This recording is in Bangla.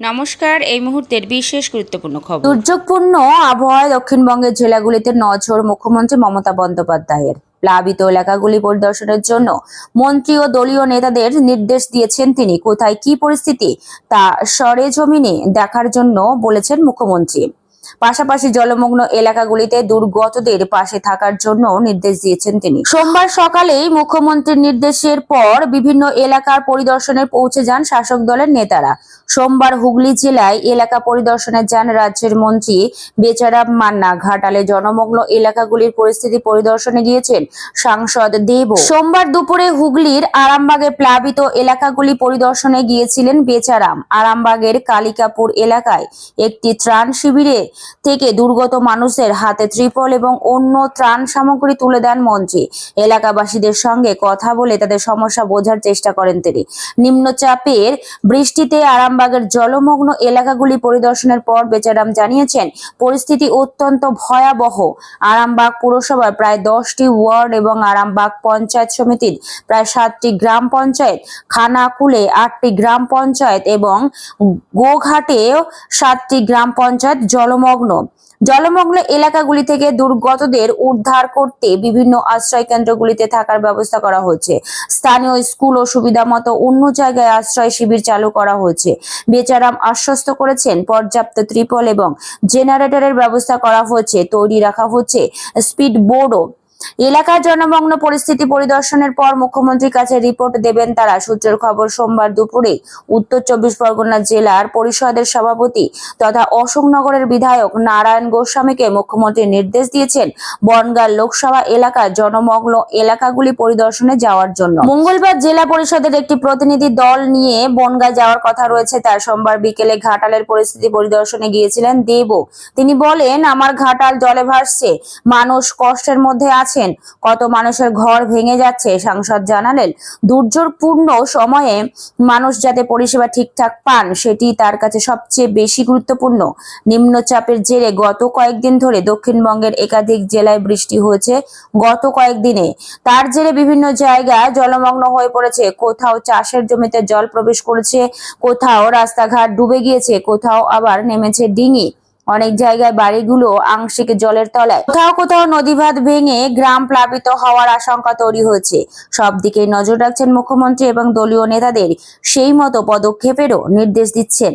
নমস্কার, এই মুহূর্তের বিশেষ গুরুত্বপূর্ণ খবর। দুর্যোগপূর্ণ আবহাওয়ায় দক্ষিণবঙ্গের জেলাগুলিতে নজর মুখ্যমন্ত্রী মমতা বন্দ্যোপাধ্যায়ের। প্লাবিত এলাকাগুলি পরিদর্শনের জন্য মন্ত্রী ও দলীয় নেতাদের নির্দেশ দিয়েছেন তিনি। কোথায় কি পরিস্থিতি তা সরেজমিনে দেখার জন্য বলেছেন মুখ্যমন্ত্রী। পাশাপাশি জলমগ্ন এলাকাগুলিতে দুর্গতদের পাশে থাকার জন্য নির্দেশ দিয়েছেন তিনি। সোমবার সকালেই মুখ্যমন্ত্রীর নির্দেশের পর বিভিন্ন এলাকার পরিদর্শনে পৌঁছে যান শাসক দলের নেতারা। সোমবার হুগলি জেলায় এলাকা পরিদর্শনে যান রাজ্যের মন্ত্রী বেচারাম মান্না। ঘাটালে জনমগ্ন এলাকাগুলির পরিস্থিতি পরিদর্শনে গিয়েছেন সাংসদ দেব। সোমবার দুপুরে হুগলির আরামবাগের প্লাবিত এলাকাগুলি পরিদর্শনে গিয়েছিলেন বেচারাম। আরামবাগের কালিকাপুর এলাকায় একটি ত্রাণ শিবিরে থেকে দুর্গত মানুষের হাতে ত্রিপল এবং অন্য ত্রাণ সামগ্রী তুলে দেন মন্ত্রী। এলাকাবাসীদের সঙ্গে কথা বলে তাদের সমস্যা বোঝার চেষ্টা করেন তিনি। নিম্নচাপের বৃষ্টিতে আরামবাগের জলমগ্ন এলাকাগুলি পরিদর্শনের পর বেচারাম জানিয়েছেন, পরিস্থিতি অত্যন্ত ভয়াবহ। আরামবাগ পুরসভার প্রায় দশটি ওয়ার্ড এবং আরামবাগ পঞ্চায়েত সমিতির প্রায় সাতটি গ্রাম পঞ্চায়েত, খানাকুলে আটটি গ্রাম পঞ্চায়েত এবং গোঘাটেও সাতটি গ্রাম পঞ্চায়েত জলমগ্ন জলমগ্ন। জলমগ্ন এলাকাগুলি থেকে দুর্গতদের উদ্ধার করতে বিভিন্ন আশ্রয় কেন্দ্রগুলিতে থাকার ব্যবস্থা করা হয়েছে স্থানীয় স্কুল ও সুবিধা মতো অন্য জায়গায় আশ্রয় শিবির চালু করা হয়েছে বেচারাম আশ্বস্ত করেছেন, পর্যাপ্ত ত্রিপল এবং জেনারেটরের ব্যবস্থা করা হয়েছে তৈরি রাখা হচ্ছে, স্পিড বোর্ডও এলাকার জনমগ্ন পরিস্থিতি পরিদর্শনের পর মুখ্যমন্ত্রীর কাছে রিপোর্ট দেবেন তারা। সূত্রের খবর, সোমবার দুপুরে উত্তর চব্বিশ পরগনা জেলার পরিষদের সভাপতি তথা অশোকনগরের বিধায়ক নারায়ণ গোস্বামীকে মুখ্যমন্ত্রী নির্দেশ দিয়েছেন বনগাঁ লোকসভা এলাকার জনমগ্ন এলাকাগুলি পরিদর্শনে যাওয়ার জন্য। মঙ্গলবার জেলা পরিষদের একটি প্রতিনিধি দল নিয়ে বনগাঁ যাওয়ার কথা রয়েছে। তার সোমবার বিকেলে ঘাটালের পরিস্থিতি পরিদর্শনে গিয়েছিলেন দেব। তিনি বলেন, আমার ঘাটাল জলে ভাসছে। মানুষ কষ্টের মধ্যে আছেন কত মানুষের ঘর ভেঙে যাচ্ছে, সাংসদ জানালেন। দুর্যোগপূর্ণ সময়ে মানুষ যাতে পরিষেবা ঠিকঠাক পান, সেটি তার কাছে সবচেয়ে বেশি গুরুত্বপূর্ণ। নিম্নচাপের জেরে গত কয়েকদিন ধরে দক্ষিণবঙ্গের একাধিক জেলায় বৃষ্টি হয়েছে গত কয়েকদিনে। তার জেরে বিভিন্ন জায়গায় জলমগ্ন হয়ে পড়েছে। কোথাও চাষের জমিতে জল প্রবেশ করেছে, কোথাও রাস্তাঘাট ডুবে গিয়েছে, কোথাও আবার নেমেছে ডিঙি। অনেক জায়গায় বাড়িগুলো আংশিক জলের তলায়। কোথাও কোথাও নদীভাত ভেঙে গ্রাম প্লাবিত হওয়ার আশঙ্কা তৈরি হয়েছে। সব দিকে নজর রাখছেন মুখ্যমন্ত্রী এবং দলীয় নেতাদের। সেই মতো পদক্ষেপেরও নির্দেশ দিচ্ছেন।